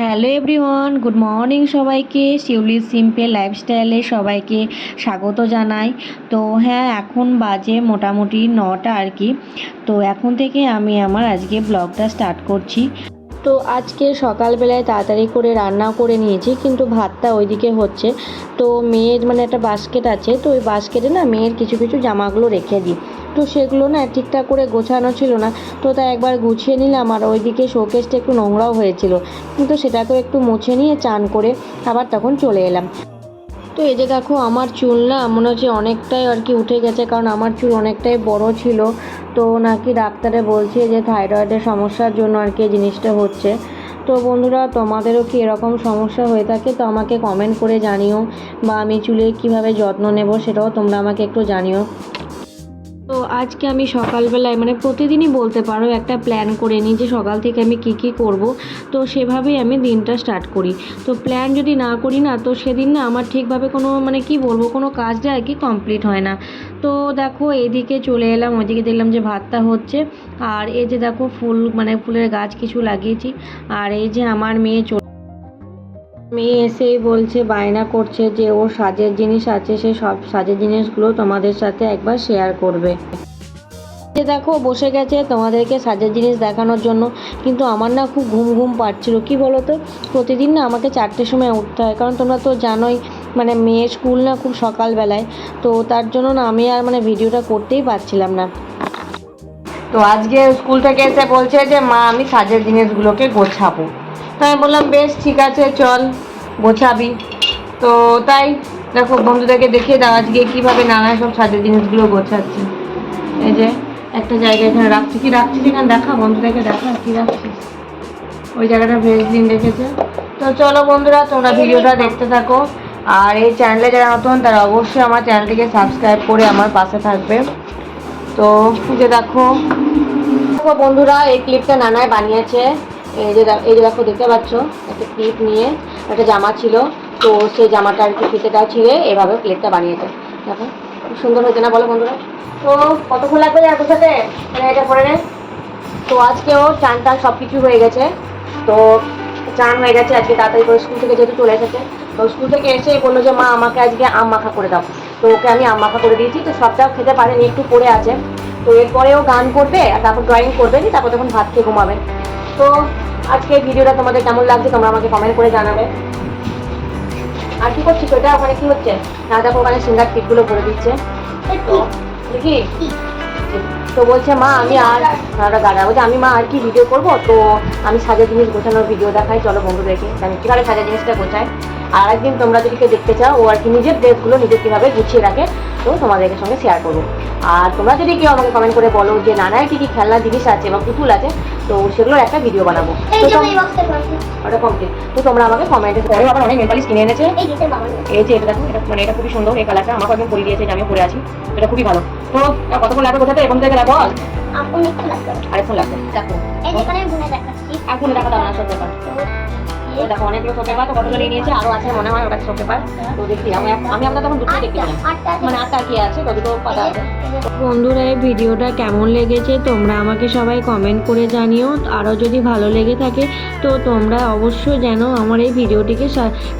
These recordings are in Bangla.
হ্যালো এভরিওয়ান, গুড মর্নিং সবাইকে। শিউলি সিম্পল লাইফস্টাইলে সবাইকে স্বাগত জানাই। তো হ্যাঁ এখন বাজে মোটামুটি নটা আর কি। তো এখন থেকে আমি আমার আজকে ব্লগটা স্টার্ট করছি। তো আজকে সকালবেলায় তাড়াতাড়ি করে রান্না করে নিয়েছি, কিন্তু ভাতটা ওইদিকে হচ্ছে। তো মেয়ের মানে একটা বাস্কেট আছে, তো ওই বাস্কেটে না মেয়ের কিছু কিছু জামাগুলো রেখে দিই। তো সেগুলো না ঠিকঠাক করে গোছানো ছিল না। তো তাই একবার গুছিয়ে নিলাম আর ওইদিকে শোকেসটা একটু নোংরাও হয়েছিল। কিন্তু সেটাকেও একটু মুছে নিয়ে চান করে আবার তখন চলে এলাম। তো এই যে দেখো আমার চুল না মনে হচ্ছে অনেকটাই আর কি উঠে গেছে, কারণ আমার চুল অনেকটাই বড় ছিল। তো নাকি ডাক্তারে বলছে যে থাইরয়েডের সমস্যার জন্য আর কি জিনিসটা হচ্ছে। তো বন্ধুরা, তোমাদেরও কি এরকম সমস্যা হয়ে থাকে তো আমাকে কমেন্ট করে জানিও। বা আমি চুলের কীভাবে যত্ন নেব সেটাও তোমরা আমাকে একটু জানিও। তো আজকে আমি সকালবেলায় মানে প্রতিদিনই বলতে পারো একটা প্ল্যান করে নিই যে সকাল থেকে আমি কি কি করব। তো সেভাবেই আমি দিনটা স্টার্ট করি। তো প্ল্যান যদি না করি না, তো সেদিন না আমার ঠিকভাবে কোনো মানে কি বলব, কোনো কাজটা আর কি কমপ্লিট হয় না। তো দেখো এদিকে চলে এলাম, ওইদিকে দেখলাম যে ভাতটা হচ্ছে। আর এই যে দেখো ফুল মানে ফুলের গাছ কিছু লাগিয়েছি। আর এই যে আমার মেয়ে মেয়ে এসেই বলছে, বায়না করছে যে ওর সাজের জিনিস আছে, সে সব সাজের জিনিসগুলো তোমাদের সাথে একবার শেয়ার করবে। যে দেখো বসে গেছে তোমাদেরকে সাজের জিনিস দেখানোর জন্য, কিন্তু আমার না খুব ঘুম ঘুম পাচ্ছিল। কি বলো তো প্রতিদিন না আমাকে চারটের সময় উঠতে হয়, কারণ তোমরা তো জানোই মানে মেয়ের স্কুল না খুব সকালবেলায়, তো তার জন্য না আমি আর মানে ভিডিওটা করতেই পারছিলাম না। তো আজকে স্কুল থেকে এসে বলছে যে, মা, আমি সাজের জিনিসগুলোকে গোছাবো। তাই বললাম, বেশ, ঠিক আছে, চল। গোছাবি। তো তাই দেখো, বন্ধুদেরকে দেখিয়ে দাও আজকে কীভাবে নানা সব সাজের জিনিসগুলো গোছাচ্ছে। এই যে, একটা জায়গা এখানে রাখছি। কি রাখছি এখানে? দেখা, বন্ধুদেরকে দেখা, কি রাখছি ওই জায়গাটা ভেজলিন রেখেছে তো চলো বন্ধুরা, তোমরা ভিডিওটা দেখতে থাকো। আর এই চ্যানেলে যারা নতুন, তারা অবশ্যই আমার চ্যানেলটিকে সাবস্ক্রাইব করে আমার পাশে থাকবে। তো যে দেখো বন্ধুরা, এই ক্লিপটা নানায় বানিয়েছে। এই যে এই যে দেখো, দেখতে পাচ্ছ? একটা ক্লিপ নিয়ে একটা জামা ছিল। তো সেই জামাটা আর কি ফিতেটা ছিঁড়ে এভাবে ক্লিপটা বানিয়েছে। দেখো, খুব সুন্দর হয়েছে না বলো বন্ধুরা? তো কতক্ষণ লাগবে সাথে? মানে এটা করে নে। তো আজকেও চান টান সব কিছু হয়ে গেছে। তো চান হয়ে গেছে আজকে তাড়াতাড়ি করে স্কুল থেকে যেহেতু চলে এসেছে। তো স্কুল থেকে এসে বলল যে, মা, আমাকে আজকে আম মাখা করে দাও। তো ওকে আমি আম মাখা করে দিয়েছি। তো সবটাও খেতে পারেনি, একটু পড়ে আছে। তো এরপরেও গান করবে আর তারপর ড্রয়িং করবে তারপর তখন ভাত খেয়ে ঘুমাবে। তো আজকে ভিডিওটা তোমাদের কেমন লাগছে তোমরা আমাকে কমেন্ট করে জানাবে। আর কি করছিস ওটা? ওখানে কি হচ্ছে? না দেখো ওখানে সিঙ্গার পিঠগুলো ভরে দিচ্ছে। তো দেখি। তো বলছে মা আমি আর ওটা গাড়া বলছে আমি মা আর কি ভিডিও করব? তো আমি সাজা জিনিস গোছানোর ভিডিও দেখাই। চলো বন্ধুদেরকে আমি কীভাবে সাজা জিনিসটা গোছাই। আর একদিন তোমরা যদি কেউ দেখতে চাও ও আর কি নিজের ড্রেসগুলো নিজে কীভাবে গুছিয়ে রাখে তো তোমাদেরকে সঙ্গে শেয়ার করব। আর তোমরা যদি কেউ আমাকে কমেন্ট করে বলো যে নানার কী কী খেলনা জিনিস আছে বা পুতুল আছে? তো সেগুলোর একটা ভিডিও বানাবো। ওটা কমপ্লিট তো তোমরা আমাকে কমেন্টে পরে আবার অনেক নেপালিশ কিনে এনেছে। এই যে এটা দেখো এটা মানে এটা খুবই সুন্দর। এই কালারটা আমাকে একদম পরিয়ে দিয়েছে যে আমি পরে আছি। এটা খুবই ভালো। তো কতক্ষণ লাগবে কোথাতে এখন থেকে বল আপন একটু লাগবে। আরেকক্ষণ লাগবে। দেখো। এই যেখানে গুনে দেখাচ্ছি। এখন দেখা দাও না সব ব্যাপার। তো দেখো অনেকগুলো শো পেপার তো কতগুলো নিয়েছে আরও আছে মনে হয় ওটা শো পেপার তো দেখি আমি আমি আপনার তখন দুটো দেখতে মানে আটটা কি আছে তো দুটো পাতা আছে। বন্ধুরা এই ভিডিওটা কেমন লেগেছে তোমরা আমাকে সবাই কমেন্ট করে জানিও। আরও যদি ভালো লেগে থাকে তো তোমরা অবশ্যই যেন আমার এই ভিডিওটিকে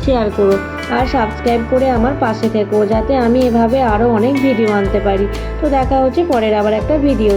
শেয়ার করো। আর সাবস্ক্রাইব করে আমার পাশে থেকো যাতে আমি এভাবে আরও অনেক ভিডিও আনতে পারি। তো দেখা হচ্ছে পরের আবার একটা ভিডিও